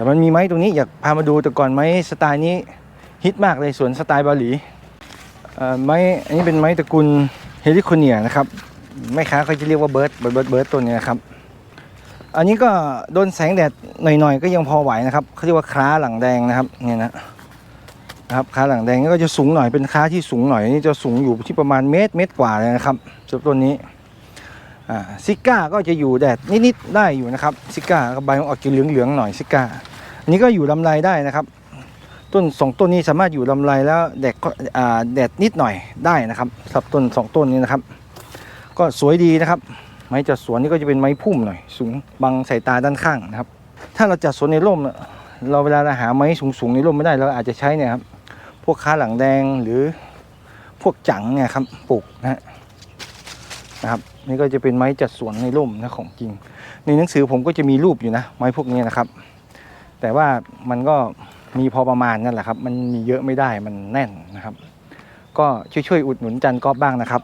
แต่มันมีไม้ตรงนี้อยากพามาดูแต่ก่อนไม้สไตล์นี้ฮิตมากเลยสวนสไตล์บาหลีไม้อันนี้เป็นไม้ตระกูลเฮลิโคเนียนะครับแม่ค้าเขาจะเรียกว่าเบิร์ดเบิร์ดเบิร์ดตัวนี้นะครับ อันนี้ก็โดนแสงแดดหน่อยๆก็ยังพอไหวนะครับเขาเรียกว่าคล้าหลังแดงนะครับเนี่ยนะนะครับคล้าหลังแดงนี่ก็จะสูงหน่อยเป็นค้าที่สูงหน่อยนี่จะสูงอยู่ที่ประมาณเมตรเมตรกว่าเลยนะครับสำหรับต้นนี้ซิก้าก็จะอยู่แดดนิดๆได้อยู่นะครับซิก้าก็ใบออกจะเหลืองๆหน่อยซิก้า นนี้ก็อยู่ลำไรได้นะครับ ต้นสองต้นนี้สามารถอยู่ลำไรแล้วแดดก็แดดนิดหน่อยได้นะครับสำหรับต้นสองต้นนี้นะครับ ก็สวยดีนะครับ ไม้จัดสวนนี่ก็จะเป็นไม้พุ่มหน่อย สูงบังสายตาด้านข้างนะครับ ถ้าเราจัดสวนในร่มเราเวลาเราหาไม้สูงๆในร่มไม่ได้เราอาจจะใช้เนี่ยครับ พวกค้าหลังแดงหรือพวกจังเนี่ยครับปลูกนะนะครับนี่ก็จะเป็นไม้จัดสวนในร่มนะของจริง ในหนังสือผมก็จะมีรูปอยู่นะ ไม้พวกนี้นะครับ แต่ว่ามันก็มีพอประมาณนั่นแหละครับ มันมีเยอะไม่ได้มันแน่นนะครับ ก็ช่วยๆอุดหนุนจันก๊อบบ้างนะครับ